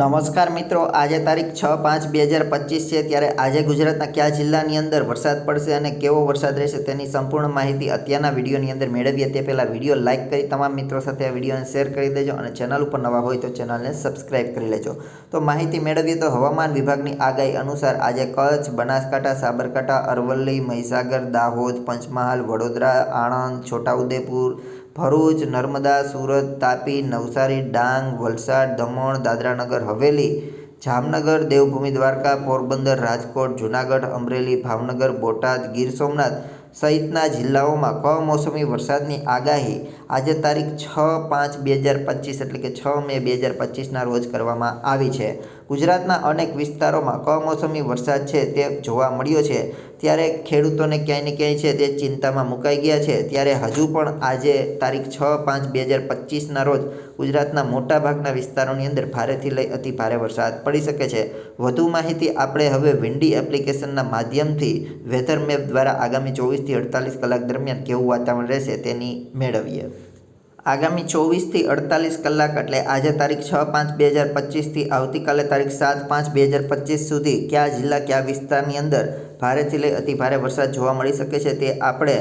નમસ્કાર મિત્રો, આજે તારીખ છ પાંચ બે હજાર પચીસ છે, ત્યારે આજે ગુજરાતના કયા જિલ્લાની અંદર વરસાદ પડશે અને કેવો વરસાદ રહેશે તેની સંપૂર્ણ માહિતી અત્યારના વિડીયોની અંદર મેળવીએ. તે પહેલાં વીડિયો લાઇક કરી તમામ મિત્રો સાથે આ વિડીયોને શેર કરી દેજો અને ચેનલ ઉપર નવા હોય તો ચેનલને સબસ્ક્રાઇબ કરી લેજો. તો માહિતી મેળવીએ તો હવામાન વિભાગની આગાહી અનુસાર આજે કચ્છ, બનાસકાંઠા, સાબરકાંઠા, અરવલ્લી, મહીસાગર, દાહોદ, પંચમહાલ, વડોદરા, આણંદ, છોટાઉદેપુર ભરૂચ, નર્મદા, સુરત, તાપી, નવસારી, ડાંગ, વલસાડ, દમણ, દાદરાનગર, હવેલી, જામનગર, દેવભૂમિ દ્વારકા, પોરબંદર, રાજકોટ, જૂનાગઢ, અમરેલી, ભાવનગર, બોટાદ, ગીર સોમનાથ સહિતના જિલ્લાઓમાં કમોસમી વરસાદની આગાહી આજે તારીખ છ પાંચ બે હજાર પચીસ એટલે કે છ મે બે હજાર પચીસના રોજ કરવામાં આવી છે. ગુજરાતના અનેક વિસ્તારોમાં કમોસમી વરસાદ છે તે જોવા મળ્યો છે. ત્યારે ખેડૂતોને ક્યાંય ને ક્યાંય છે તે ચિંતામાં મુકાઈ ગયા છે. ત્યારે હજુ પણ આજે તારીખ છ પાંચ બે હજાર પચીસના રોજ ગુજરાતના મોટાભાગના વિસ્તારોની અંદર ભારેથી લઈ અતિ ભારે વરસાદ પડી શકે છે. વધુ માહિતી આપણે હવે વિન્ડી એપ્લિકેશનના માધ્યમથી વેધર મેપ દ્વારા આગામી ચોવીસથી અડતાલીસ કલાક દરમિયાન કેવું વાતાવરણ રહેશે તેની મેળવીએ. આગામી ચોવીસથી અડતાલીસ કલાક, એટલે આજે તારીખ છ પાંચ બે હજાર પચીસથી આવતીકાલે તારીખ સાત પાંચ બે હજાર પચીસ સુધી, કયા જિલ્લા, કયા વિસ્તારની અંદર ભારેથી લઈ અતિ ભારે વરસાદ જોવા મળી શકે છે. તે આપણે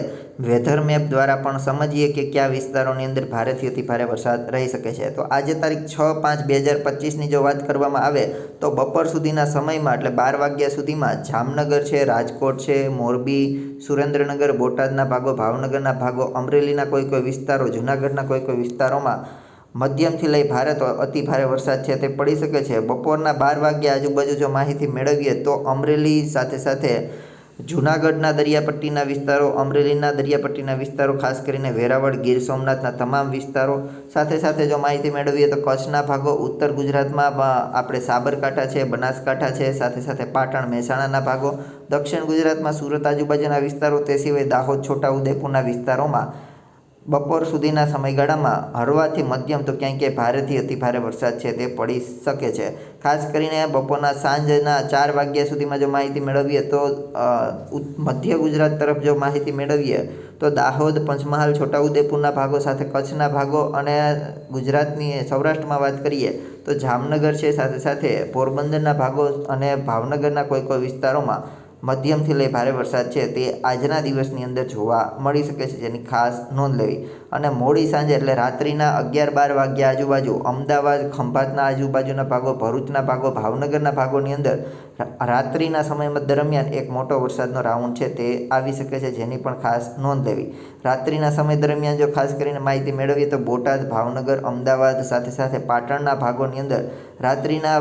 વેધર મેપ દ્વારા પણ સમજીએ કે કયા વિસ્તારોની અંદર ભારેથી અતિ ભારે વરસાદ રહી શકે છે. તો આજે તારીખ છ પાંચ બે હજાર પચીસની જો વાત કરવામાં આવે, તો બપોર સુધીના સમયમાં, એટલે બાર વાગ્યા સુધીમાં જામનગર છે, રાજકોટ છે, મોરબી, સુરેન્દ્રનગર, બોટાદના ભાગો, ભાવનગરના ભાગો, અમરેલીના કોઈ કોઈ વિસ્તારો, જૂનાગઢના કોઈ કોઈ વિસ્તારોમાં મધ્યમથી લઈ ભારે તો અતિ ભારે વરસાદ છે તે પડી શકે છે. બપોરના બાર વાગ્યા આજુબાજુ જો માહિતી મેળવીએ તો અમરેલી સાથે સાથે જૂનાગઢના દરિયાપટ્ટીના વિસ્તારો, અમરેલીના દરિયાપટ્ટીના વિસ્તારો, ખાસ કરીને વેરાવળ, ગીર સોમનાથના તમામ વિસ્તારો સાથે સાથે જો માહિતી મેળવીએ તો કચ્છના ભાગો, ઉત્તર ગુજરાતમાં આપણે સાબરકાંઠા છે, બનાસકાંઠા છે, સાથે સાથે પાટણ, મહેસાણાના ભાગો, દક્ષિણ ગુજરાતમાં સુરત આજુબાજુના વિસ્તારો, તે સિવાય દાહોદ છોટાઉદેપુરના વિસ્તારોમાં બપોર સુધીના સમયગાળામાં હળવાથી મધ્યમ તો ક્યાંય ક્યાંય ભારેથી અતિ ભારે વરસાદ છે તે પડી શકે છે. ખાસ કરીને બપોરના સાંજના ચાર વાગ્યા સુધીમાં જો માહિતી મેળવીએ તો મધ્ય ગુજરાત તરફ જો માહિતી મેળવીએ તો દાહોદ, પંચમહાલ, છોટાઉદેપુરના ભાગો સાથે કચ્છના ભાગો અને ગુજરાતની સૌરાષ્ટ્રમાં વાત કરીએ તો જામનગર છે સાથે સાથે પોરબંદરના ભાગો અને ભાવનગરના કોઈ કોઈ વિસ્તારોમાં મધ્યમથી લઈ ભારે વરસાદ છે, તે આજના દિવસની અંદર જોવા મળી શકે છે, જેની ખાસ નોંધ લેવી. અને મોડી સાંજે એટલે રાત્રિના અગિયાર બાર વાગ્યા આજુબાજુ અમદાવાદ, ખંભાતના આજુબાજુના ભાગો, ભરૂચના ભાગો, ભાવનગરના ભાગોની અંદર રાત્રિના સમય દરમિયાન એક મોટો વરસાદનો રાઉન્ડ છે, તે આવી શકે છે, જેની પણ ખાસ નોંધ લેવી. રાત્રિના સમય દરમિયાન જો ખાસ કરીને માહિતી મેળવીએ તો બોટાદ, ભાવનગર, અમદાવાદ સાથે સાથે પાટણના ભાગોની અંદર રાત્રિના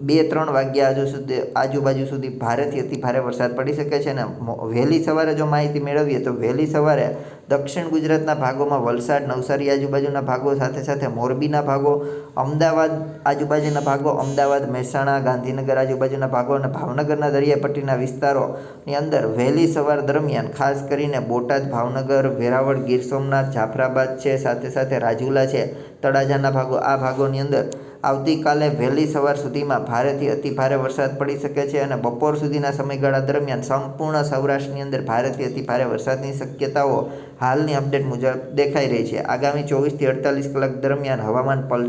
બે ત્રણ વાગ્યા આજુ સુધી, આજુબાજુ સુધી ભારેથી અતિ ભારે વરસાદ પડી શકે છે અને વહેલી સવારે જો માહિતી મેળવીએ તો વહેલી સવારે દક્ષિણ ગુજરાતના ભાગોમાં વલસાડ, નવસારી આજુબાજુના ભાગો સાથે સાથે મોરબીના ભાગો, અમદાવાદ આજુબાજુના ભાગો, અમદાવાદ, મહેસાણા, ગાંધીનગર આજુબાજુના ભાગો અને ભાવનગરના દરિયાપટ્ટીના વિસ્તારોની અંદર વહેલી સવાર દરમિયાન ખાસ કરીને બોટાદ, ભાવનગર, વેરાવળ, ગીર સોમનાથ, જાફરાબાદ છે, સાથે સાથે રાજુલા છે, તળાજાના ભાગો, આ ભાગોની અંદર આવતીકાલે વહેલી સવાર સુધીમાં ભારેથી અતિ ભારે વરસાદ પડી શકે છે અને બપોર સુધીના સમયગાળા દરમિયાન સંપૂર્ણ સૌરાષ્ટ્રની અંદર ભારેથી અતિભારે વરસાદની શક્યતાઓ હાલની અપડેટ મુજબ દેખાઈ રહી છે. આગામી ચોવીસથી અડતાલીસ કલાક દરમિયાન હવામાન પલ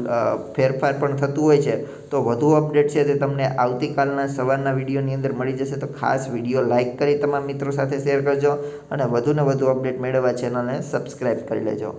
ફેરફાર પણ થતું હોય છે. તો વધુ અપડેટ છે તે તમને આવતીકાલના સવારના વિડીયોની અંદર મળી જશે. તો ખાસ વીડિયો લાઇક કરી તમામ મિત્રો સાથે શેર કરજો અને વધુને વધુ અપડેટ મેળવવા ચેનલને સબસ્ક્રાઈબ કરી લેજો.